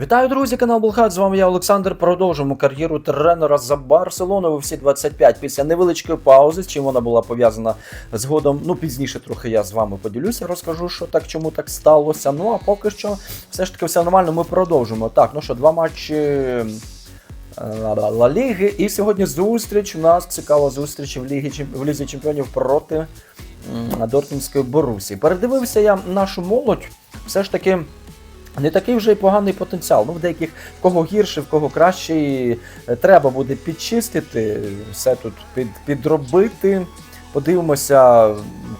Вітаю, друзі, канал Булхат. З вами я, Олександр. Продовжуємо кар'єру тренера за Барселону у всі 25 після невеличкої паузи, з чим вона була пов'язана згодом. Ну, пізніше трохи я з вами поділюся, розкажу, що так, чому так сталося. Ну а поки що, все ж таки, все нормально. Ми продовжимо. Так, ну що, два матчі. е, Ла Ліги. І сьогодні зустріч. У нас цікава зустріч в Лігі в Лізі Чемпіонів проти Дортмундської Борусі. Передивився я нашу молодь. Все ж таки. Не такий вже й поганий потенціал. Ну, в деяких в кого гірше, в кого краще, е, треба буде підчистити, все тут під, підробити. Подивимося,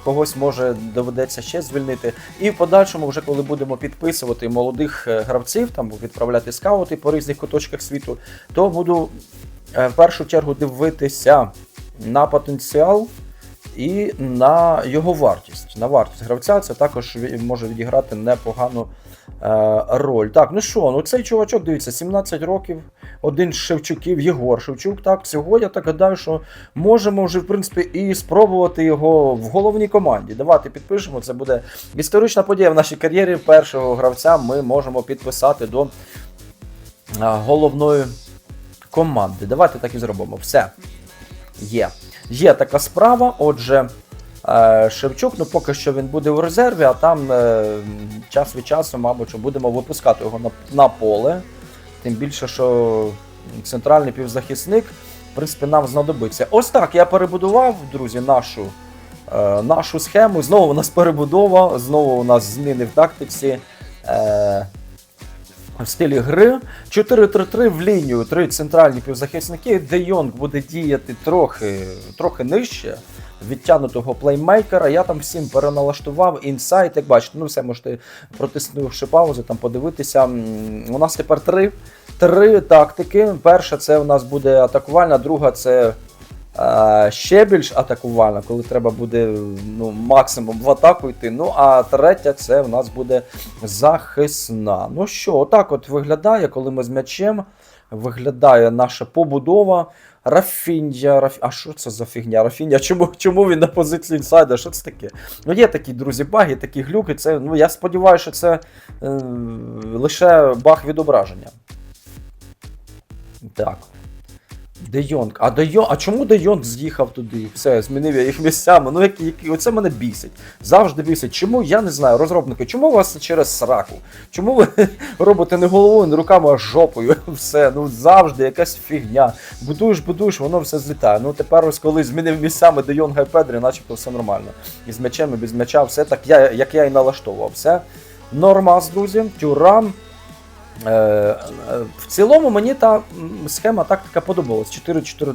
когось може доведеться ще звільнити. І в подальшому, вже коли будемо підписувати молодих е, гравців, там відправляти скаути по різних куточках світу, то буду е, в першу чергу дивитися на потенціал і на його вартість. На вартість гравця це також може відіграти непогану роль. Так, ну що, ну цей чувачок, дивіться, 17 років, один з Шевчуків, Єгор Шевчук. Так, цього я так гадаю, що можемо вже, в принципі, і спробувати його в головній команді. Давайте підпишемо. Це буде історична подія в нашій кар'єрі. Першого гравця ми можемо підписати до е, головної команди. Давайте так і зробимо. Все. Є. Є така справа. Отже, е, Шевчук, ну поки що він буде в резерві, а там е, час від часу, мабуть, будемо випускати його на, поле. Тим більше, що центральний півзахисник, в принципі, нам знадобиться. Ось так я перебудував, друзі, нашу, е, нашу схему. Знову у нас перебудова, знову у нас зміни в тактиці. Е, в стилі гри 4-3-3 в лінію, три центральні півзахисники. Де Йонг буде діяти трохи, трохи нижче відтягнутого плеймейкера. Я там всім переналаштував інсайт. Як бачите, ну все можете протиснувши паузу, там подивитися. У нас тепер три, три тактики. Перша це у нас буде атакувальна, друга це. е, Ще більш атакувальна, коли треба буде ну, максимум в атаку йти. Ну а третя це в нас буде захисна. Ну що, отак от виглядає, коли ми з м'ячем. Виглядає наша побудова. Рафіння. Раф... А що це за фігня? Рафіння? чому, чому він на позиції інсайда? Що це таке? Ну, є такі, друзі, баги, такі глюки. Це, ну, я сподіваюся, що це е, лише баг відображення. Так. Де Йонг. А Де Йонг, а чому Де Йонг з'їхав туди? Все, змінив я їх місцями. Ну, які, які, оце мене бісить. Завжди бісить. Чому, я не знаю, розробники, чому у вас через сраку? Чому ви робите не головою, не руками, а жопою? Все, ну завжди якась фігня. Будуєш, будуєш, воно все злітає. Ну тепер ось коли змінив місцями Де Йонга і Педрі, начебто все нормально. І з м'ячем, і без м'яча, все так, я, як я і налаштовував. Все нормас, друзі. Тюрам. Е, е, в цілому мені та схема тактика подобалась 4-4-2.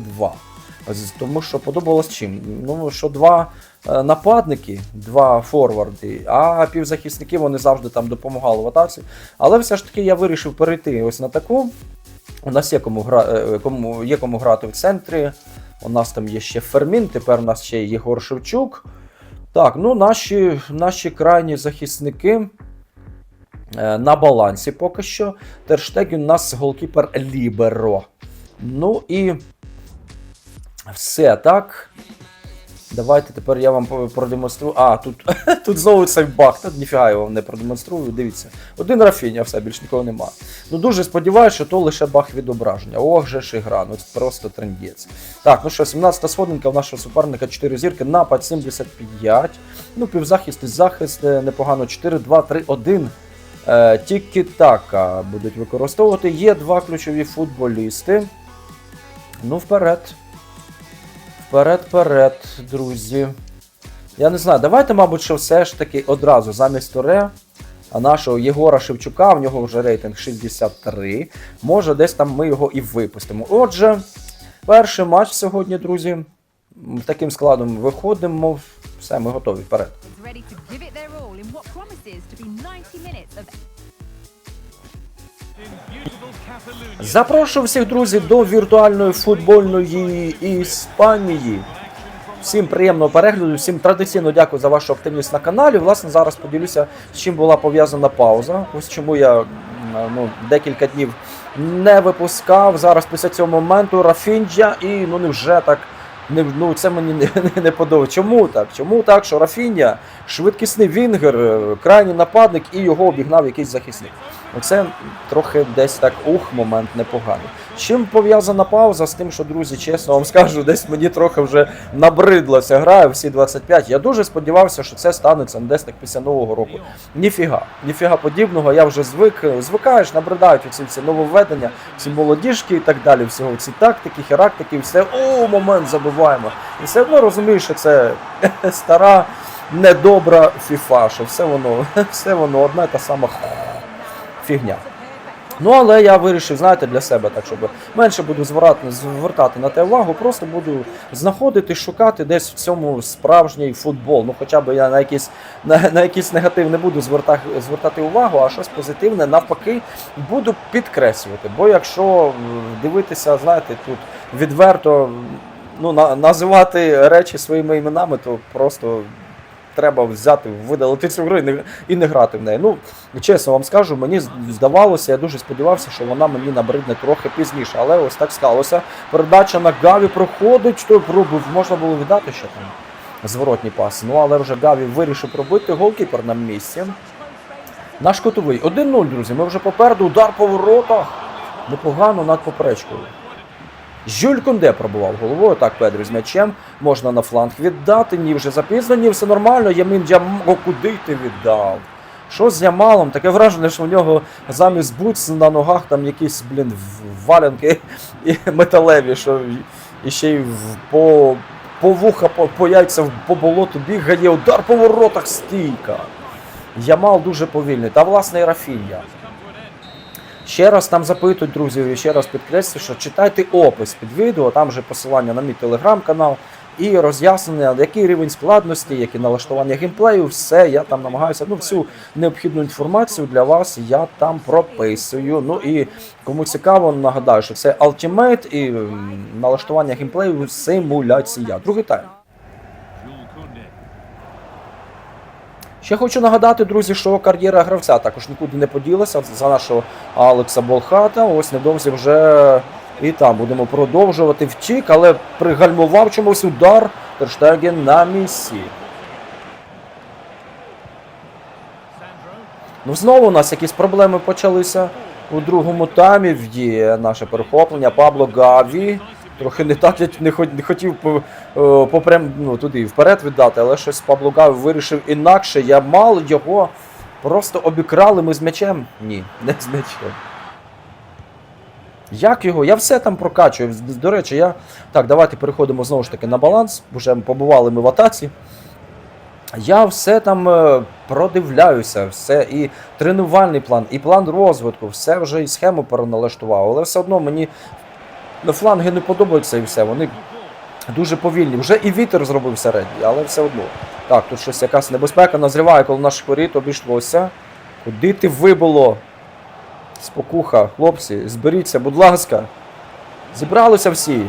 Тому що подобалось чим? Ну, що два е, нападники, два форварди, а півзахисники вони завжди там допомагали в атаці. Але все ж таки я вирішив перейти ось на таку. У нас є кому, гра... кому... є кому грати в центрі. У нас там є ще Фермін, тепер у нас ще Єгор Шевчук. Так, ну наші, наші крайні захисники на балансі поки що. Терштегін у нас голкіпер Ліберо. Ну і все так. Давайте тепер я вам продемонструю. А, тут, тут знову цей баг. Тут ніфіга я вам не продемонструю. Дивіться. Один Рафіня, все, більш нікого нема. Ну дуже сподіваюся, що то лише баг відображення. Ох же ж і гра, ну це просто трендець. Так, ну що, 17-та сходинка в нашого суперника 4 зірки, напад 75. Ну, півзахист і захист е, непогано 4, 2, 3, 1. Е, Тікі-така будуть використовувати. Є два ключові футболісти. Ну, вперед. Вперед, вперед, друзі. Я не знаю, давайте, мабуть, що все ж таки одразу замість Торе, а нашого Єгора Шевчука, в нього вже рейтинг 63. Може, десь там ми його і випустимо. Отже, перший матч сьогодні, друзі. Таким складом виходимо. Все, ми готові вперед. Запрошую всіх друзів до віртуальної футбольної Іспанії. Всім приємного перегляду, всім традиційно дякую за вашу активність на каналі. Власне, зараз поділюся, з чим була пов'язана пауза. Ось чому я ну, декілька днів не випускав. Зараз після цього моменту Рафінджа і ну невже так Не, ну це мені не, не, не подобається. Чому так? Чому так, що Рафіння, швидкісний вінгер, е, крайній нападник і його обігнав якийсь захисник. Оце трохи десь так ух, момент непоганий. Чим пов'язана пауза? З тим, що, друзі, чесно вам скажу, десь мені трохи вже набридла ця гра всі 25. Я дуже сподівався, що це станеться десь так після Нового року. Ніфіга, ніфіга подібного, я вже звик, звикаєш, набридають оці всі нововведення, ці молодіжки і так далі, всього ці тактики, херактики, все, о, момент забуваємо. І все одно розумієш, що це стара, недобра фіфа, що все воно, все воно одна та сама фігня. Ну, але я вирішив, знаєте, для себе так, щоб менше буду звертати, звертати на те увагу, просто буду знаходити, шукати десь в цьому справжній футбол. Ну, хоча б я на якийсь, на, на якийсь негатив не буду звертати, звертати увагу, а щось позитивне навпаки буду підкреслювати. Бо якщо дивитися, знаєте, тут відверто ну, на, називати речі своїми іменами, то просто треба взяти, видалити цю гру і не, і не грати в неї. Ну, чесно вам скажу, мені здавалося, я дуже сподівався, що вона мені набридне трохи пізніше. Але ось так сталося. Передача на Гаві проходить, той пробив, можна було віддати ще там зворотній пас. Ну, але вже Гаві вирішив пробити, голкіпер на місці. Наш котовий. 1-0, друзі. Ми вже попереду. Удар по воротах. Непогано над поперечкою. Жюль Кунде пробував головою. Так, Педрі з м'ячем. Можна на фланг віддати. Ні, вже запізно, ні, все нормально. Ямін Джам... О, куди ти віддав? Що з Ямалом? Таке враження, що у нього замість бутс на ногах там якісь, блін, валянки і металеві, що і ще й по, по вуха, по, по яйця, по болоту бігає, удар по воротах, стійка. Ямал дуже повільний. Та власне і Рафіння. Ще раз там запитують, друзі, і ще раз підкреслю, що читайте опис під відео, там вже посилання на мій телеграм-канал і роз'яснення, який рівень складності, які налаштування геймплею, все я там намагаюся. Ну, всю необхідну інформацію для вас я там прописую. Ну і кому цікаво, нагадаю, що це Ultimate і налаштування геймплею симуляція. Другий тайм. Ще хочу нагадати, друзі, що кар'єра гравця також нікуди не поділася за нашого Алекса Болхата. Ось невдовзі вже і там будемо продовжувати втік, але пригальмував чомусь удар Терштеген на місці. Ну знову у нас якісь проблеми почалися у другому таймі. Є наше перехоплення. Пабло Гаві. Трохи не так, я не, хот- не хотів по, попрям, ну, туди вперед віддати, але щось Пабло Гаві вирішив інакше. Я мал його просто обікрали ми з м'ячем. Ні, не з м'ячем. Як його? Я все там прокачую. До речі, я. Так, давайте переходимо знову ж таки на баланс. Уже побували ми в атаці. Я все там е, продивляюся, все і тренувальний план, і план розвитку, все вже і схему переналаштував. Але все одно мені на фланги не подобаються і все. Вони дуже повільні. Вже і вітер зробив середній, але все одно. Так, тут щось якась небезпека назріває, коли наш воріт обійшлося. Куди ти вибило? Спокуха, хлопці, зберіться, будь ласка. Зібралися всі.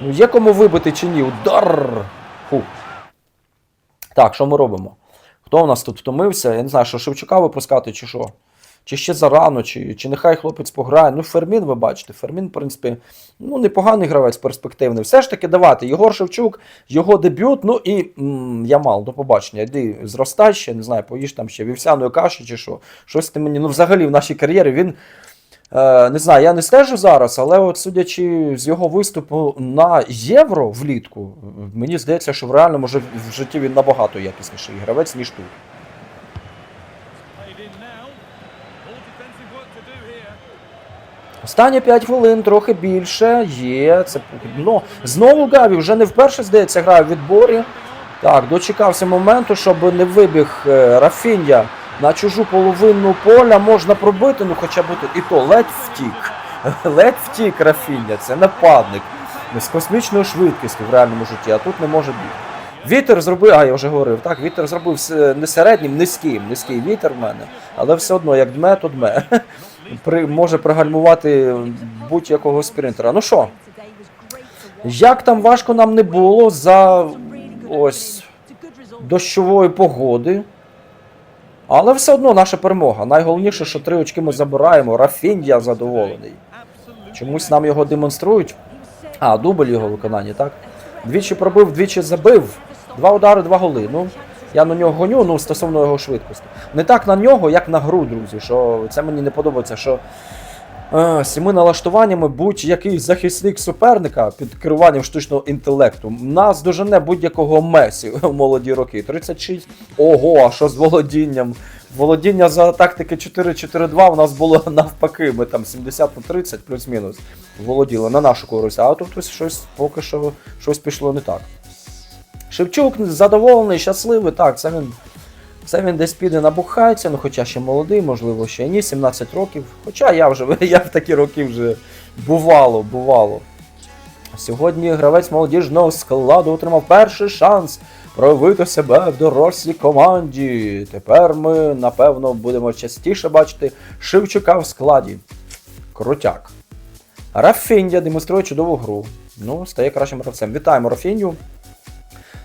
Ну є кому вибити чи ні? Удар! Фу. Так, що ми робимо? Хто у нас тут втомився? Я не знаю, що Шевчука випускати, чи що? Чи ще зарано, чи, чи нехай хлопець пограє. Ну, Фермін, ви бачите, Фермін, в принципі, ну, непоганий гравець перспективний. Все ж таки давати. Єгор Шевчук, його дебют, ну і м, Ямал, до побачення. Йди зростай ще, не знаю, поїж там ще вівсяної каші чи що. Щось ти мені. Ну, взагалі, в нашій кар'єрі він. Е, не знаю, я не стежу зараз, але от судячи з його виступу на євро влітку, мені здається, що в реальному в житті він набагато якісніший гравець, ніж тут. Останні 5 хвилин, трохи більше. Є. Це ну, знову Гаві вже не вперше, здається, грає в відборі. Так, дочекався моменту, щоб не вибіг е, Рафіння на чужу половину поля. Можна пробити, ну хоча б і то ледь втік. Ледь втік Рафіння, це нападник. З космічною швидкістю в реальному житті, а тут не може бути. Вітер зробив, а я вже говорив, так, вітер зробив не середнім, низьким, низький вітер в мене, але все одно, як дме, то дме. При, може пригальмувати будь-якого спринтера. Ну що, як там важко нам не було за ось дощової погоди. Але все одно наша перемога. Найголовніше, що три очки ми забираємо. Рафінья задоволений. Чомусь нам його демонструють. А, дубль його виконання, так? Двічі пробив, двічі забив. Два удари, два голи. Ну, я на нього гоню, ну, стосовно його швидкості. Не так на нього, як на гру, друзі. Що це мені не подобається, що е, з налаштуваннями будь-який захисник суперника під керуванням штучного інтелекту нас дожене будь-якого Месі в молоді роки. 36. Ого, а що з володінням? Володіння за тактики 4-4-2 у нас було навпаки. Ми там 70 на 30 плюс-мінус володіли на нашу користь. А тут ось щось поки що щось пішло не так. Шевчук задоволений, щасливий, так, це він. Це він десь піде набухається, ну хоча ще молодий, можливо, ще ні, 17 років. Хоча я вже я в такі роки вже бувало, бувало. Сьогодні гравець молодіжного складу отримав перший шанс проявити себе в дорослій команді. Тепер ми, напевно, будемо частіше бачити Шевчука в складі. Крутяк. Рафінья демонструє чудову гру. Ну, стає кращим гравцем. Вітаємо Рафіню.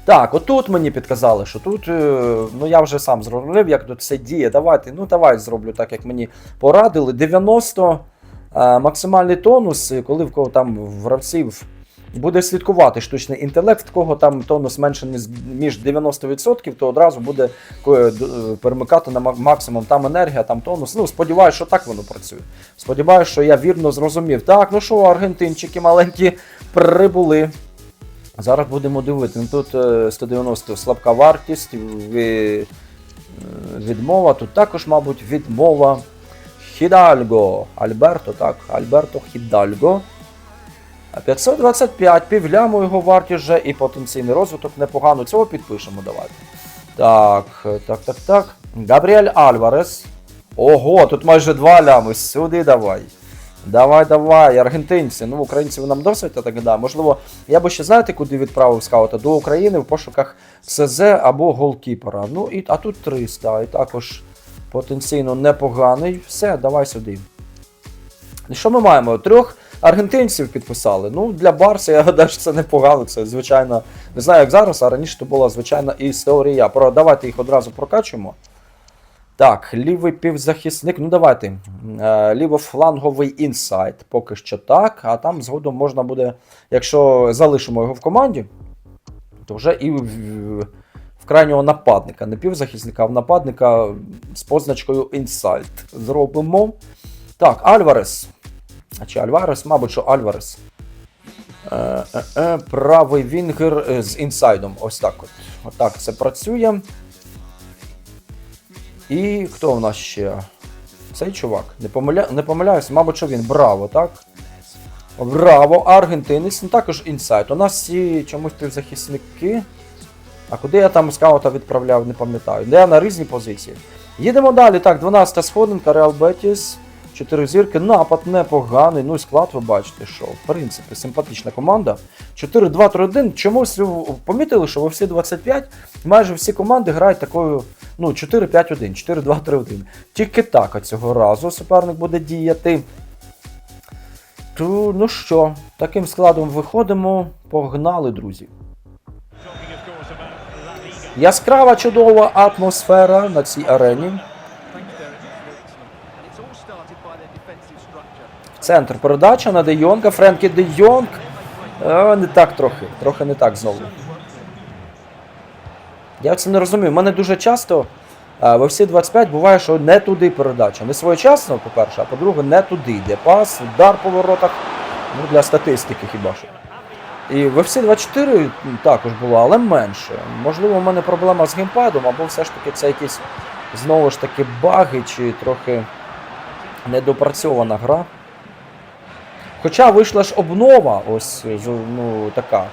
Так, отут мені підказали, що тут, е, ну я вже сам зрозумів, як тут все діє. Давайте, ну давай зроблю так, як мені порадили. 90 е, максимальний тонус, е, коли в кого там в гравців буде слідкувати штучний інтелект, в кого там тонус менше ніж 90%, то одразу буде перемикати на максимум там енергія, там тонус. Ну, сподіваюся, що так воно працює. Сподіваюся, що я вірно зрозумів. Так, ну що, аргентинчики маленькі прибули. Зараз будемо дивитися. Ну, Тут е, 190 слабка вартість, е, відмова. Тут також, мабуть, відмова. Хідальго. Альберто, так, Альберто Хідальго. А 525, півляму його вартість вже і потенційний розвиток непогано. Цього підпишемо, давайте. Так, е, так, так, так. Габріель Альварес. Ого, тут майже два лями. Сюди давай. Давай, давай, аргентинці. Ну, українців нам досить, так да. Можливо, я би ще знаєте, куди відправив скаута? До України в пошуках СЗ або голкіпера. Ну, і, а тут 300, і також потенційно непоганий. Все, давай сюди. І що ми маємо? Трьох аргентинців підписали. Ну, для Барса, я гадаю, що це непогано. Це звичайно, не знаю, як зараз, а раніше то була звичайна історія. Про, давайте їх одразу прокачуємо. Так, лівий півзахисник. Ну давайте. Е, лівофланговий інсайт. Поки що так. А там згодом можна буде, якщо залишимо його в команді, то вже і в, в крайнього нападника. Не півзахисника, а в нападника з позначкою інсайт. Зробимо. Так, Альварес. Чи Альварес? Мабуть, що Альварес. Е, е, е, правий вінгер е, з інсайдом. Ось так от. Отак це працює. І хто в нас ще? Цей чувак. Не, помиля... не помиляюсь, мабуть, що він. Браво, так? Браво, аргентинець, ну також інсайт. У нас всі чомусь півзахисники. А куди я там скаута відправляв, не пам'ятаю. Де на різні позиції. Їдемо далі. Так, 12-та сходинка, Реал Бетіс. 4 зірки, напад непоганий. Ну і склад ви бачите, що в принципі симпатична команда. 4-2-3-1. Чомусь помітили, що ви всі 25, майже всі команди грають такою ну, 4-5-1, 4-2-3-1. Тільки так цього разу суперник буде діяти. Ну що, таким складом виходимо. Погнали, друзі. Яскрава чудова атмосфера на цій арені. Structure. Центр передача на Де Йонга, Френкі Де Йонг. Е, не так трохи. Трохи не так знову. Я це не розумію. У мене дуже часто е, во всі 25 буває, що не туди передача. Не своєчасно, по-перше, а по-друге, не туди йде. Пас, удар по воротах. Ну, для статистики хіба що. І в FC 24 також було, але менше. Можливо, у мене проблема з геймпадом, або все ж таки це якісь знову ж таки баги, чи трохи недопрацьована гра. Хоча вийшла ж обнова, ось ну, така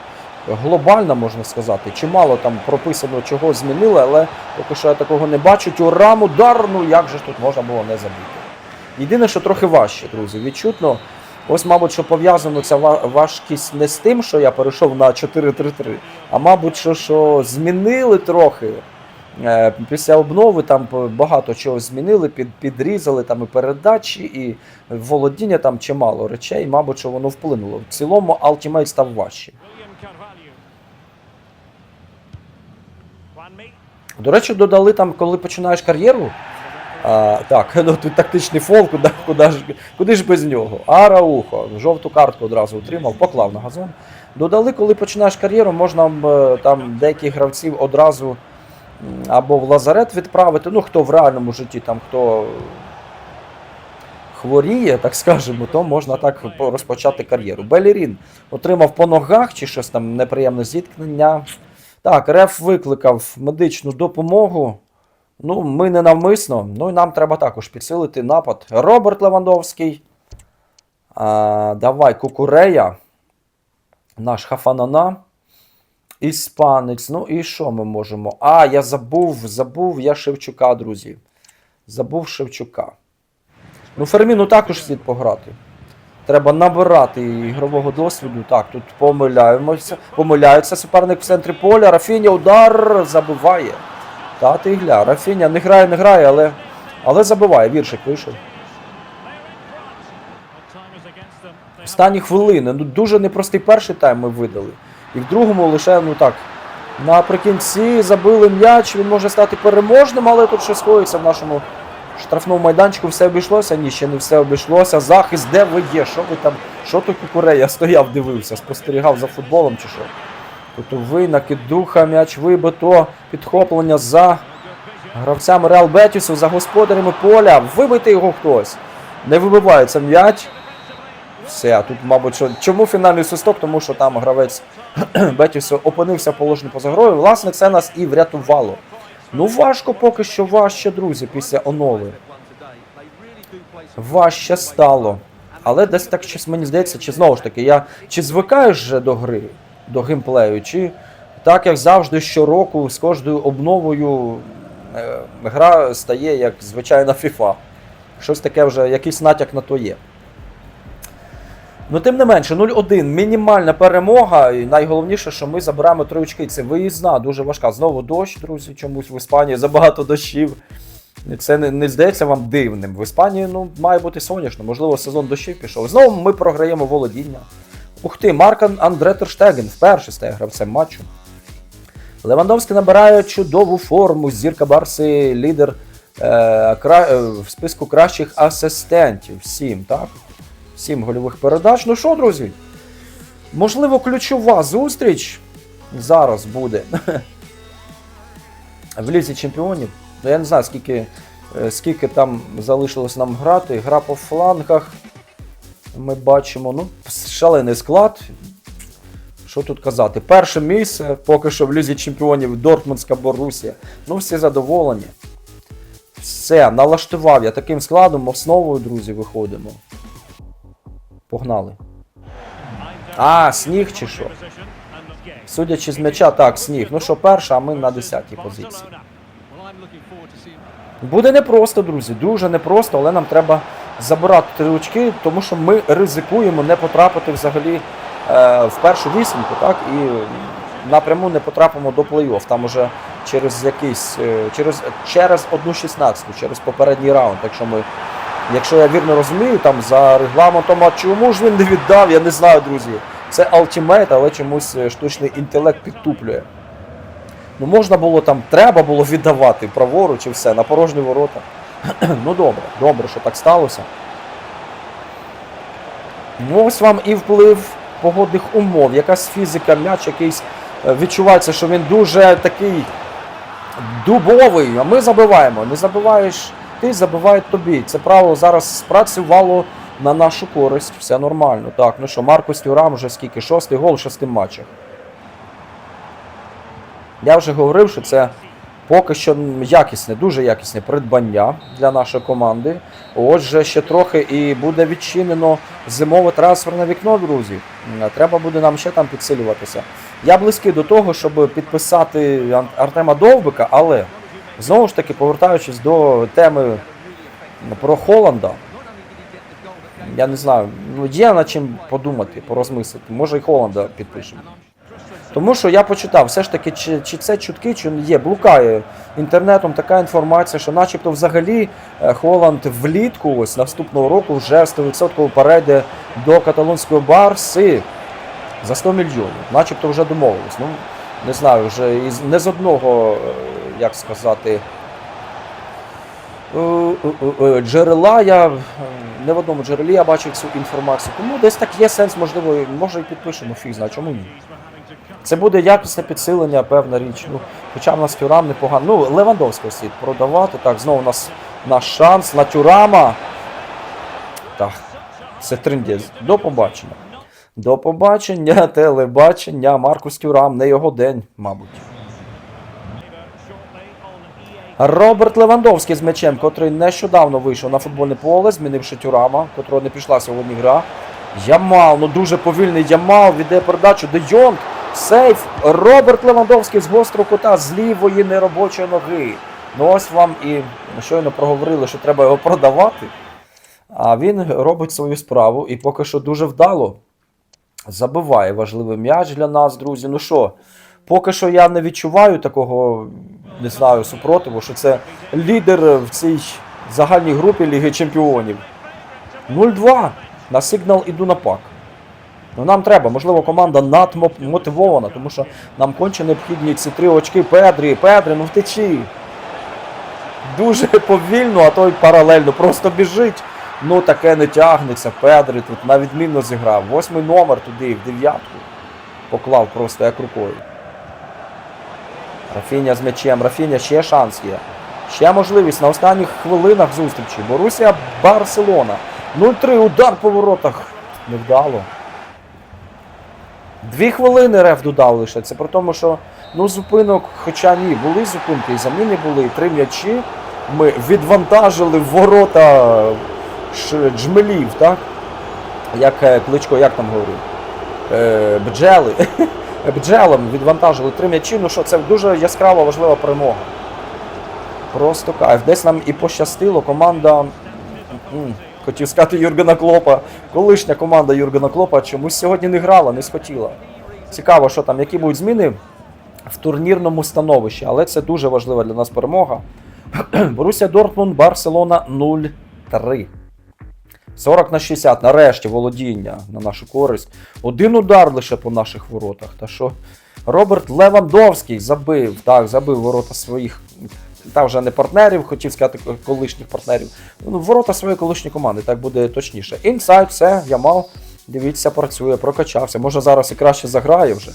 глобальна, можна сказати. Чимало там прописано, чого змінили, але поки що я такого не бачу. Тюрам, удар, ну як же тут можна було не забити. Єдине, що трохи важче, друзі, відчутно. Ось, мабуть, що пов'язано ця важкість не з тим, що я перейшов на 4-3-3, а мабуть, що, що змінили трохи. Е, Після обнови там багато чого змінили, під, підрізали там і передачі, і володіння там чимало речей, мабуть, що воно вплинуло. В цілому Ultimate став важче. До речі, додали там, коли починаєш кар'єру. А, так, ну тут тактичний фол, куди, куди, ж, куди ж без нього? Араухо, жовту картку одразу отримав, поклав на газон. Додали, коли починаєш кар'єру, можна е, там деяких гравців одразу або в лазарет відправити. Ну, хто в реальному житті, там хто хворіє, так скажемо, то можна так по- розпочати кар'єру. Белірін отримав по ногах чи щось там неприємне зіткнення. Так, Реф викликав медичну допомогу. Ну, ми не навмисно. Ну і нам треба також підсилити напад. Роберт Левандовський. А, давай, Кукурея. Наш Хафанана. Іспанець. Ну і що ми можемо? А, я забув, забув я Шевчука, друзі. Забув Шевчука. Ну, Ферміну також слід пограти. Треба набирати ігрового досвіду. Так, тут помиляємося. Помиляється суперник в центрі поля. Рафіня удар забиває. Та ти гля. Рафіня не грає, не грає, але, але забиває. Віршик вийшов. Останні хвилини. Ну, дуже непростий перший тайм ми видали. І в другому лише, ну так, наприкінці забили м'яч, він може стати переможним, але тут щось коїться в нашому штрафному майданчику. Все обійшлося? Ні, ще не все обійшлося. Захист, де ви є? Що ви там? Що то кукурея? Стояв, дивився, спостерігав за футболом чи що? Кутовий, накидуха, м'яч вибито, підхоплення за гравцями Реал Бетісу, за господарями поля. Вибити його хтось. Не вибивається м'яч. Все, тут, мабуть, що. Чому фінальний свисток? Тому що там гравець Бетісу опинився в положенні поза грою. Власне, це нас і врятувало. Ну, важко поки що важче, друзі, після онови. Важче стало. Але десь так щось мені здається, чи знову ж таки, я чи звикаєш вже до гри, до геймплею, чи так як завжди щороку з кожною обновою е, гра стає як звичайна FIFA. Щось таке вже, якийсь натяк на то є. Ну, тим не менше, 0-1, мінімальна перемога. І найголовніше, що ми забираємо три очки. Це виїзна, дуже важка. Знову дощ, друзі, чомусь в Іспанії забагато дощів. Це не, не здається вам дивним. В Іспанії ну, має бути сонячно, можливо, сезон дощів пішов. Знову ми програємо володіння. Ух ти, Маркан Андре Терштеген вперше стає гравцем матчу. Левандовський набирає чудову форму. Зірка Барси лідер е, кра, е, в списку кращих асистентів. Сім, так? Сім гольових передач. Ну що, друзі? Можливо, ключова зустріч зараз буде в Лізі Чемпіонів. Ну, я не знаю, скільки, е, скільки там залишилось нам грати. Гра по флангах. Ми бачимо, ну, шалений склад. Що тут казати? Перше місце поки що в Лізі Чемпіонів Дортмундська Борусія. Ну, всі задоволені. Все, налаштував я таким складом, основою, друзі, виходимо. Погнали. А, сніг чи що? Судячи з м'яча, так, сніг. Ну що, перша, а ми на 10-й позиції. Буде непросто, друзі, дуже непросто, але нам треба забирати три очки, тому що ми ризикуємо не потрапити взагалі е, в першу вісімку, так, і напряму не потрапимо до плей-офф. Там уже через якийсь, е, через, через одну 16 через попередній раунд. Якщо ми, якщо я вірно розумію, там за регламентом, а чому ж він не віддав, я не знаю, друзі. Це Ultimate, але чомусь е, штучний інтелект підтуплює. Ну, можна було там, треба було віддавати праворуч і все, на порожні ворота. ну добре, добре, що так сталося. Ну, ось вам і вплив погодних умов, якась фізика, м'яч якийсь е, відчувається, що він дуже такий дубовий, а ми забиваємо. Не забиваєш ти, забивають тобі. Це правило зараз спрацювало на нашу користь. Все нормально. Так, ну що, Маркус Тюрам вже скільки? Шостий гол в шести матчах. Я вже говорив, що це поки що якісне, дуже якісне придбання для нашої команди. Отже, ще трохи і буде відчинено зимове трансферне вікно, друзі. Треба буде нам ще там підсилюватися. Я близький до того, щоб підписати Артема Довбика, але знову ж таки, повертаючись до теми про Холланда, я не знаю, ну є над чим подумати, порозмислити. Може і Холланда підпишемо. Тому що я почитав, все ж таки, чи, чи це чутки, чи є. Блукає інтернетом така інформація, що начебто взагалі е, Холланд влітку ось наступного року вже 100% перейде до каталонської барси за 100 мільйонів. Начебто вже домовились. Ну, не знаю, вже із, не з одного, е, як сказати, е, е, е, джерела я не в одному джерелі я бачив цю інформацію. Тому десь так є сенс, можливо, може і підпишемо фіг знає, чому ні. Це буде якісне підсилення, певна річ. Ну, хоча в нас Тюрам непогано. Ну, Левандовського слід продавати. Так, знову у нас наш шанс на Тюрама. Так, це триндець. До побачення. До побачення, телебачення, Маркус Тюрам, не його день, мабуть. Роберт Левандовський з м'ячем, котрий нещодавно вийшов на футбольне поле, змінивши Тюрама, котрого не пішла сьогодні гра. Ямал, ну дуже повільний Ямал, віддає передачу. Де Йонг, сейф. Роберт Левандовський з гострого кута, з лівої неробочої ноги. Ну ось вам і щойно проговорили, що треба його продавати. А він робить свою справу і поки що дуже вдало забиває важливий м'яч для нас, друзі. Ну що, поки що я не відчуваю такого, не знаю, супротиву, що це лідер в цій загальній групі Ліги Чемпіонів. 0-2. На сигнал іду на пак. Ну нам треба, можливо, команда надмотивована, тому що нам конче необхідні ці три очки Педрі. Педрі, ну втечі. Дуже повільно, а то й паралельно. Просто біжить. Ну таке не тягнеться. Педрі тут на відмінно зіграв. Восьмий номер туди, в дев'ятку. Поклав просто як рукою. Рафіня з м'ячем. Рафіня ще шанс є. Ще можливість на останніх хвилинах зустрічі. Борусія Барселона. 0-3 удар по воротах. Невдало. Дві хвилини реф додав лише. Це при тому, що ну, зупинок, хоча ні, були зупинки, і заміни були, і три м'ячі. Ми відвантажили ворота джмелів, так? Як е, Кличко, як там говорив? Е, бджели. Бджелам відвантажили три м'ячі. Ну що, це дуже яскрава важлива перемога. Просто кайф. Десь нам і пощастило. Команда. Хотів сказати Юргена Клопа. Колишня команда Юргена Клопа чомусь сьогодні не грала, не схотіла. Цікаво, що там, які будуть зміни в турнірному становищі, але це дуже важлива для нас перемога. Борусія Дортмунд, Барселона 0-3. 40 на 60, нарешті володіння на нашу користь. Один удар лише по наших воротах. Та що Роберт Левандовський забив, так, забив ворота своїх, та вже не партнерів, хотів сказати колишніх партнерів. Ну, ворота своєї колишньої команди, так буде точніше. Інсайд, все, Ямал, дивіться, працює, прокачався. Може зараз і краще заграє вже.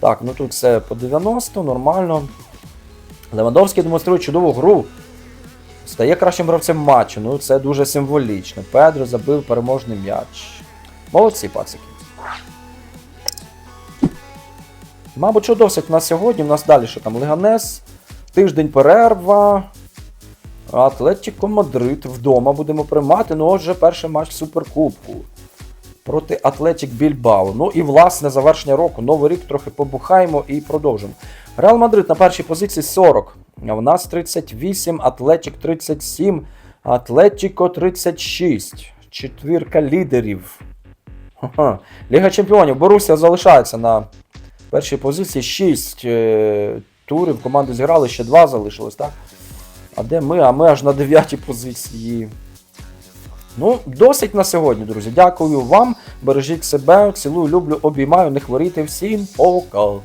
Так, ну тут все по 90, нормально. Левандовський демонструє чудову гру. Стає кращим гравцем матчу. Ну це дуже символічно. Педро забив переможний м'яч. Молодці, пацики. Мабуть, що досить на сьогодні. У нас далі що там Леганес, тиждень перерва. Атлетіко Мадрид вдома будемо приймати. Ну, отже, перший матч Суперкубку проти Атлетік Більбао. Ну і власне завершення року. Новий рік трохи побухаємо і продовжимо. Реал Мадрид на першій позиції 40. В нас 38, Атлетік 37, Атлетіко 36. Четвірка лідерів. Ліга Чемпіонів. Боруся залишається на першій позиції. 6 е, турів. Команди зіграли, ще 2 залишилось, так? А де ми? А ми аж на 9 позиції. Ну, досить на сьогодні, друзі. Дякую вам. Бережіть себе. Цілую, люблю, обіймаю, не хворійте всім. Пока.